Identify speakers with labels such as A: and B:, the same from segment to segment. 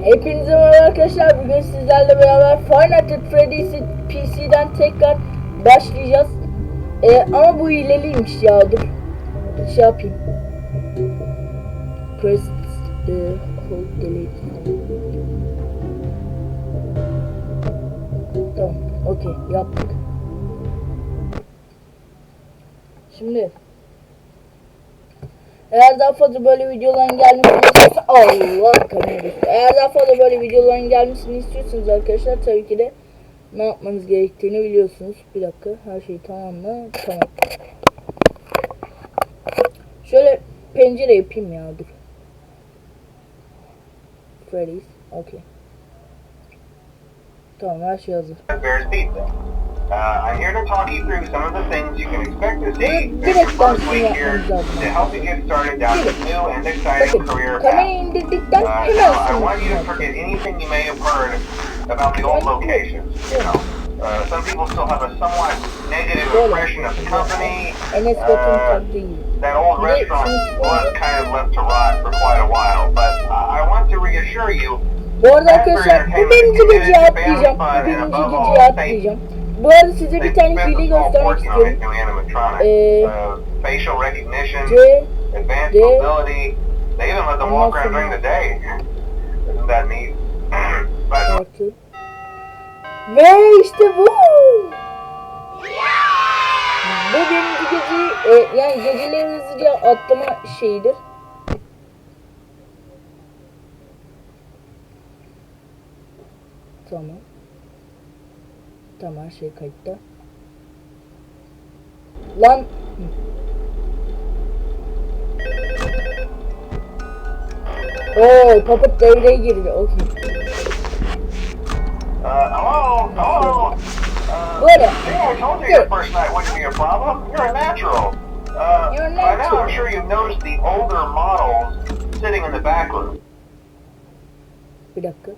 A: Hepinize merhaba arkadaşlar. Bugün sizlerle beraber Five Nights at Freddy's'i PC'den tekrar başlayacağız. Ee, ama bu hileliymiş ya. Dur. Şey yapayım. Press the hold delete. Tamam. Okey. Yaptık. Şimdi eğer daha fazla böyle videoların gelmesini istiyorsanız Allah kamera. Eğer daha fazla böyle videoların gelmesini istiyorsanız arkadaşlar tabii ki de ne yapmanız gerektiğini biliyorsunuz. Bir dakika her şey tamam mı? Tamam. Şöyle pencere yapayım ya dur. Freddy's. Okay. Tamam her şey hazır.
B: Uh, I'm here to talk you through some of the things you can expect to see in your first week here to help you get started down this new and exciting career path. Uh, now, I want you to forget anything you may have heard about the old locations. You know, uh, some people still have a somewhat negative impression of the company. Uh, that old restaurant was kind of left to rot for quite a while, but I I want to reassure you
A: Bu arada arkadaşlar bu birinci geceyi atlayacağım. Bu birinci geceyi atlayacağım. Bu arada size bir tane hile göstermek istiyorum. Ee,
B: uh, facial recognition,
A: C,
B: advanced
A: D,
B: mobility. They even let them walk around during the day. Isn't that neat? but.
A: Ve işte bu. Bu birinci geceyi, e, yani geceleri hızlıca atlama şeyidir. Tamam. Tamam her şey kayıtta. Lan. Hı. Oo, Puppet devreye girdi. Okey.
B: uh, hello, hello. Uh,
A: Bu arada
B: I told you your first night wouldn't be a problem. You're a natural. Uh,
A: You're a
B: By now. I'm sure you've noticed the older models sitting in the back room.
A: bir dakika.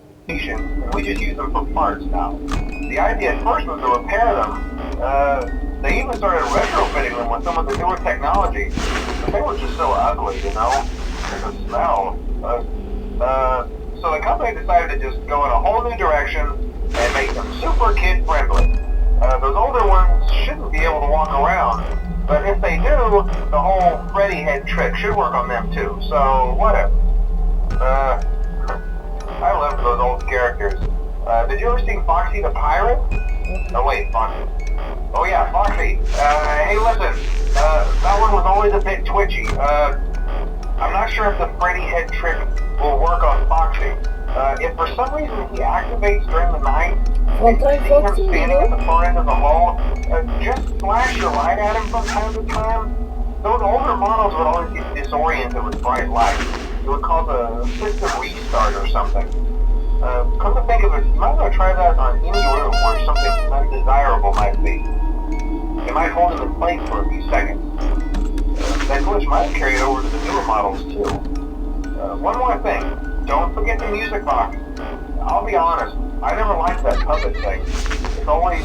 B: we just use them for parts now. The idea at first was to repair them. Uh, they even started retrofitting them with some of the newer technology, but they were just so ugly, you know, and the smell. Uh, uh, so the company decided to just go in a whole new direction and make them super kid friendly. Uh, those older ones shouldn't be able to walk around, but if they do, the whole Freddy head trick should work on them too. So whatever. Uh, I love those old characters. Uh, did you ever see Foxy the Pirate? Oh wait, Foxy. Oh yeah, Foxy. Uh, hey listen, uh, that one was always a bit twitchy. Uh, I'm not sure if the Freddy head trick will work on Foxy. Uh, if for some reason he activates during the night,
A: One
B: and
A: time
B: you see him standing at the far end of the hall, uh, just flash your light at him from time to time. Those older models would always get disoriented with bright light. It would cause a system restart or something. Uh, come to think of it, you might want to try that on any room where something undesirable might be. It might hold him in place for a few seconds. That glitch might carry carried over to the newer models too. Uh, one more thing, don't forget the music box. I'll be honest, I never liked that puppet thing. It's always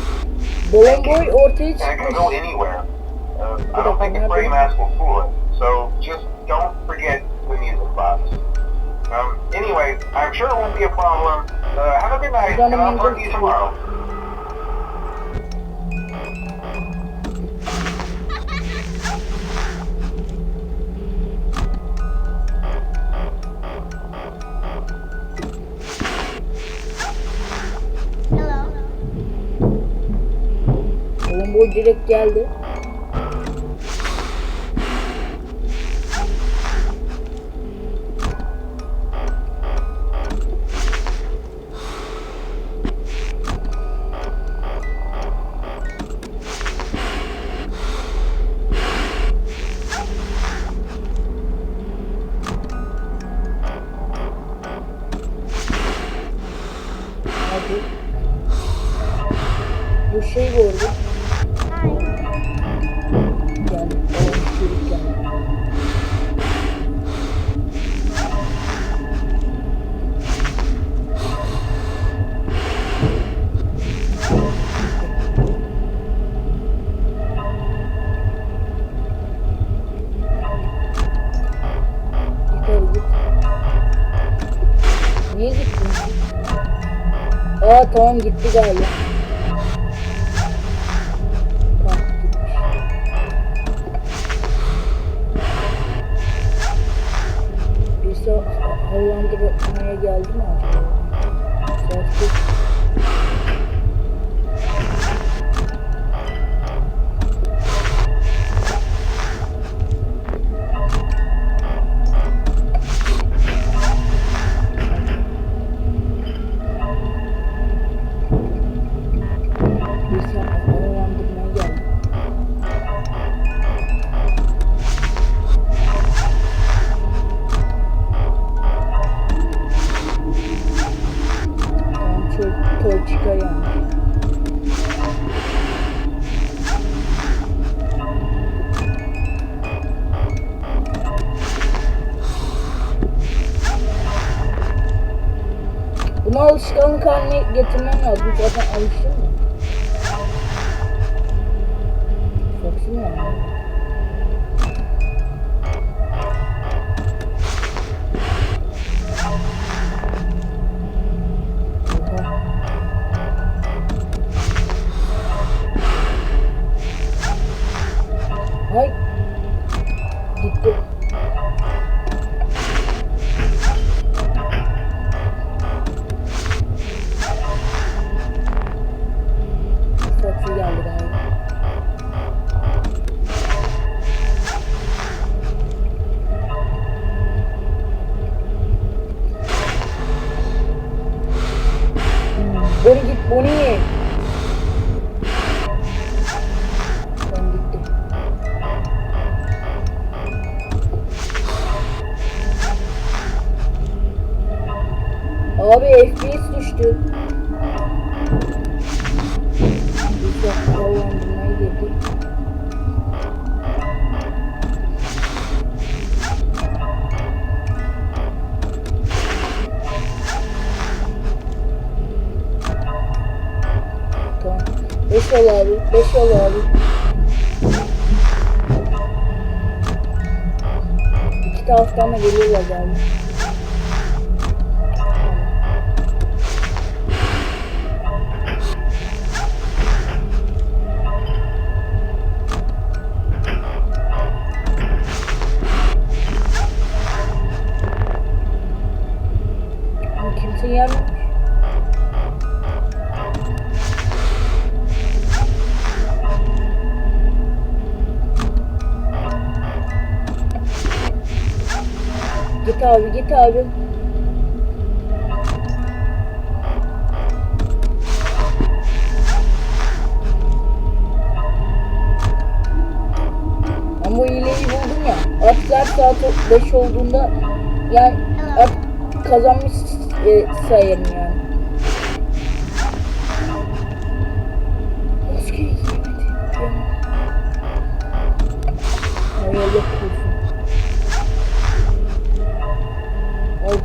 A: Boy boy ortaya
B: and it can go anywhere. Uh, I don't think the free mask will fool it. So just anyway, I'm sure it won't be a problem. Uh, have a good night, and I'll talk to you tomorrow.
A: Boy boy direkt geldi. Tamam gitti galiba. Birisi havalandırmaya geldi mi acaba? Saat haline getirmem lazım. Zaten alıştım mı? Soksun ya. Oha. Ay. Gitti. Abi FPS düştü. Bir dakika havalandırmaya girdik. Tamam. 5 ol abi. 5 ol abi. İki taraftan da geliyorlar galiba. Git abi. Ama bu hileyi buldum ya. Atlar saat 5 olduğunda yani at kazanmış e, sayarım yani. Maskeyi giyemedi. Hayal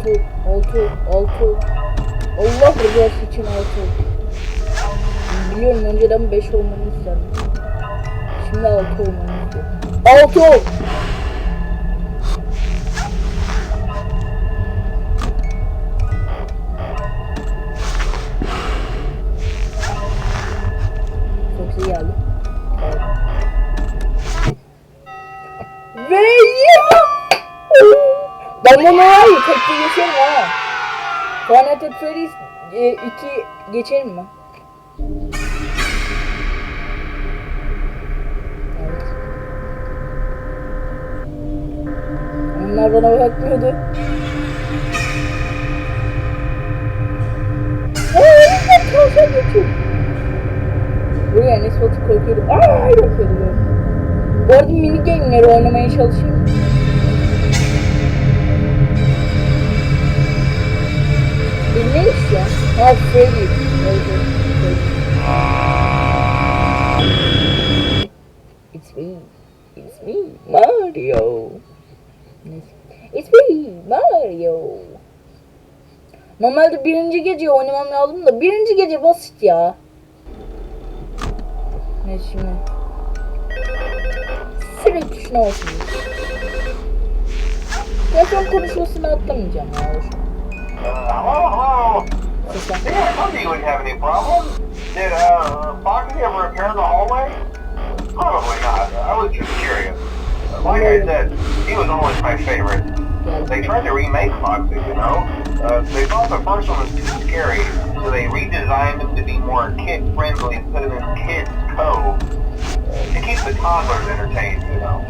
A: Altı, altı, altı. Allah rızası için altı. Biliyorum önceden 5 olmanı isterdim. Şimdi 6 olmanı istiyorum. 6 ol! Tekte geçerim ha. Final Fantasy Freddy's 2 geçerim mi? Evet. Onlar bana bakmıyordu. Aaa tavşan geçiyor. Buraya Enes Batur korkuyordu. Aaa yapıyordu böyle. Bu arada mini game'leri oynamaya çalışayım. Freddy. It's me. It's me, Mario. It's me, Mario. Normalde birinci gece oynamam lazım da birinci gece basit ya. Ne şimdi? Sürekli tuşuna olsun. Telefon konuşmasını atlamayacağım ya.
B: Uh.
A: Ses sen.
B: Yeah, I told you wouldn't have any problem. Did uh, Foxy ever repair the hallway? Probably not. I was just curious. Like I said, he was always my favorite. They tried to remake Foxy, you know? Uh, they thought the first one was too scary, so they redesigned him to be more kid-friendly and put him in Kids Cove uh, to keep the toddlers entertained, you know?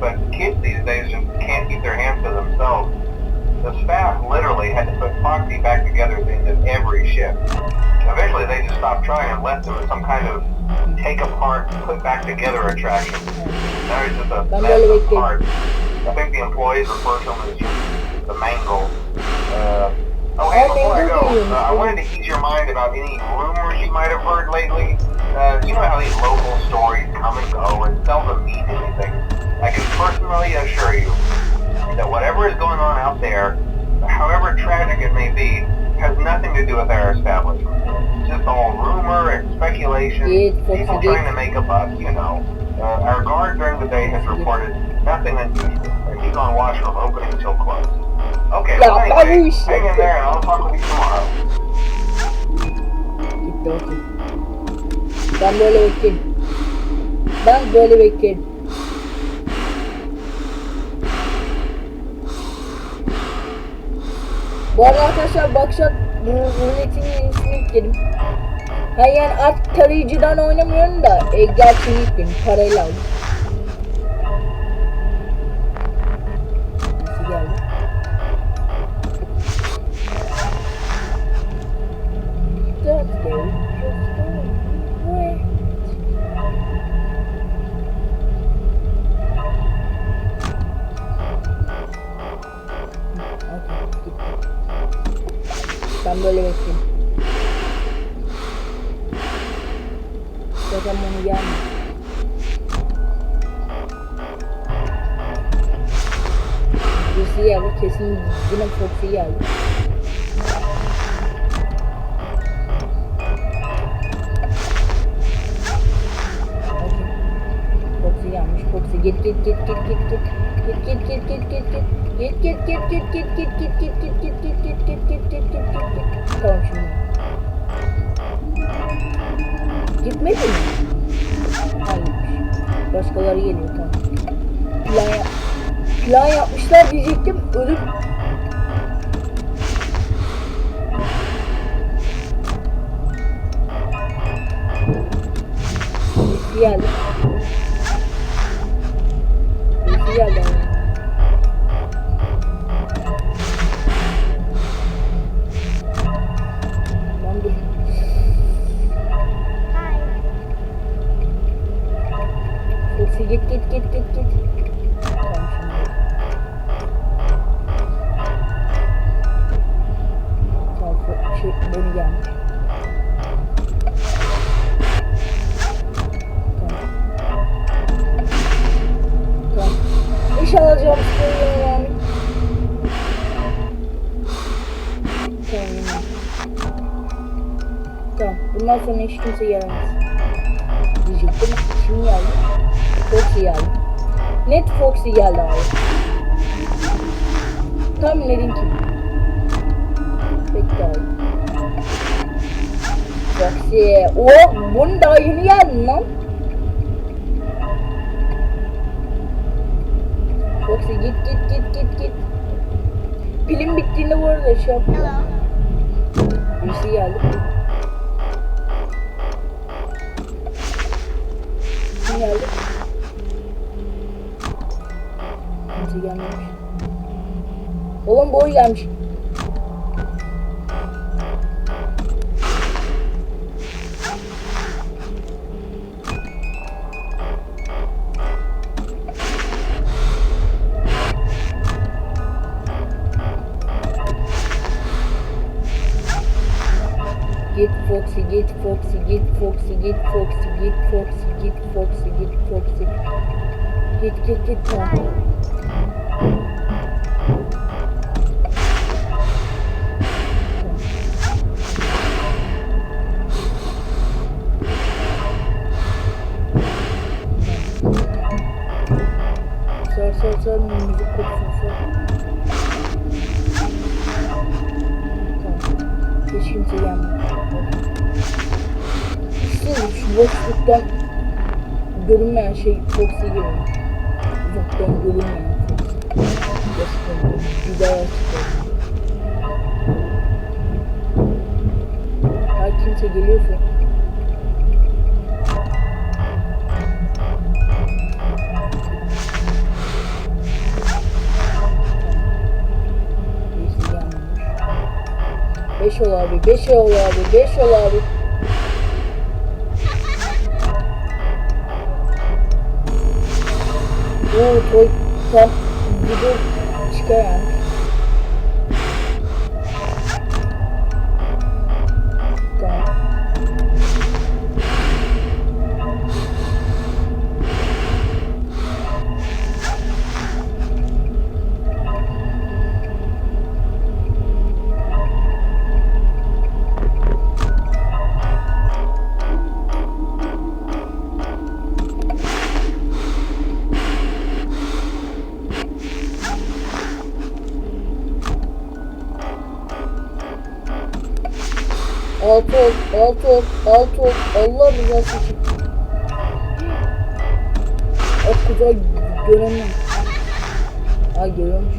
B: But kids these days just can't keep their hands to themselves. The staff literally had to put Foxy back together at the end of every shift. Eventually they just stopped trying and left as some kind of take apart, put back together attraction. Now he's just a mess of parts. I think the employees refer to him as the mangle. Uh, oh, and before I go, uh, I wanted to ease your mind about any rumors you might have heard lately. Uh, you know how these local stories come and go and seldom mean anything. I can personally assure you that whatever is going on out there, however tragic it may be, has nothing to do with our establishment. It's just all rumor and speculation. People trying to make a buck, you know. Uh, our guard during the day has reported nothing unusual, and he's on watch from opening until close. Okay, well, anyway, hang in there and I'll talk with you tomorrow.
A: Gitti okey. Ben böyle bekleyeyim. Ben böyle bekleyeyim. Bu arada arkadaşlar Bakşat bu ruletin yenisini yükledim. Ha yani artık tarayıcıdan oynamıyorum da e, gerçeğini yükledim. Parayla aldım. Foxy gelmiş. Foxy git git git git git git. Git git git git git git. Git git git git git git git git git git git git git git git git git git. Tamam şimdi. Gitmedi mi? Hayır. Başkaları geliyor tamam. Plan, plan yapmışlar diyecektim. Ölüp Yan. Yan. Yan. Cevap istiyorum yani. Tamam. Bundan sonra hiç kimse gelemez. Diyecektim. Şimdi geldi. Foxy geldi. Net Foxy geldi abi. Tam dedin ki. Bekle abi. Foxy. O bunun daha yeni geldi lan. Pilim bittiğinde bu arada şey yapıyor. Birisi geldi. Kim geldi? Kimse gelmemiş. Oğlum boy gelmiş. Foxy, git Foxy, git Foxy, git Foxy, git Foxy, git Foxy. Git git git tamam. Boşluktan görünmeyen şey Foxy gibi. Uzaktan görünmeyen Foxy. Bir daha çıkıyor. Her kimse geliyorsa. Beş ol abi, beş ol abi, beş ol abi. Oo, toy video çıkar ol. Allah rızası için. O kucağı göremiyorum. Ay görüyormuş.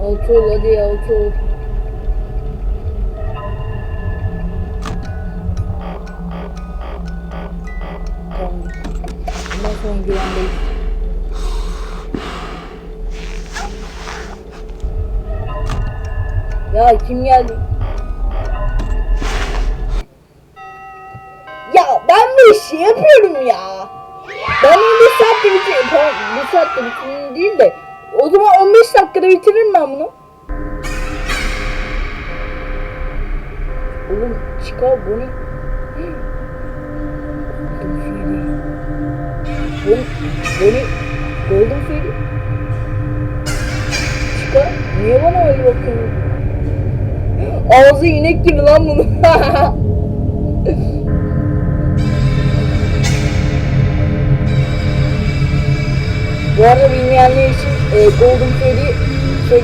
A: Altı ol hadi ya, altı ol. Tamam. Bundan sonra güvendeyiz. Ya kim geldi? Bir şey yapıyorum ya. Ben onu bir saatte bitiririm. Tamam bir saatte bitiririm değil de. O zaman 15 dakikada bitiririm ben bunu. Oğlum çıkar bu ne? Golden Fury. Bu, bu ne? Golden Fury. Çıkar. Niye bana öyle bakıyorsun? Ağzı inek gibi lan bunun. Bu arada bilmeyenler için e, Golden Fairy şey.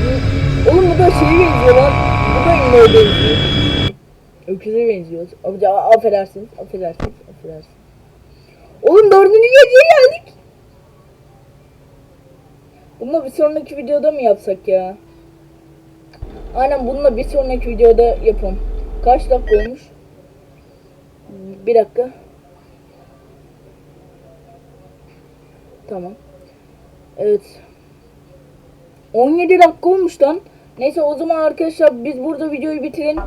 A: Oğlum bu da şeye benziyor lan. Bu da ineğe benziyor. Öküze benziyor. Abi, affedersiniz, affedersiniz, affedersiniz. Oğlum dördüncü geceye geldik. Bunu bir sonraki videoda mı yapsak ya? Aynen bununla bir sonraki videoda yapalım. Kaç dakika olmuş? Bir dakika. Tamam. Evet. 17 dakika olmuş lan. Neyse o zaman arkadaşlar biz burada videoyu bitirelim.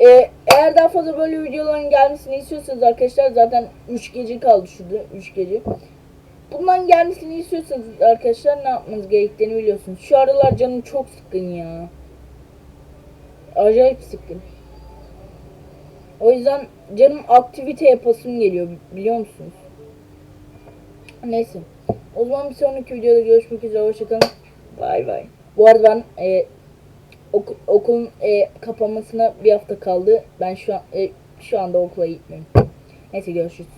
A: Ee, eğer daha fazla böyle videoların gelmesini istiyorsanız arkadaşlar zaten 3 gece kaldı şurada 3 gece. Bundan gelmesini istiyorsanız arkadaşlar ne yapmanız gerektiğini biliyorsunuz. Şu aralar canım çok sıkkın ya. Acayip sıkkın. O yüzden canım aktivite yapasım geliyor biliyor musunuz? Neyse. O zaman bir sonraki videoda görüşmek üzere. Hoşçakalın. Bay bay. Bu arada ben e, ok- okulun e, kapanmasına bir hafta kaldı. Ben şu an e, şu anda okula gitmiyorum. Neyse görüşürüz.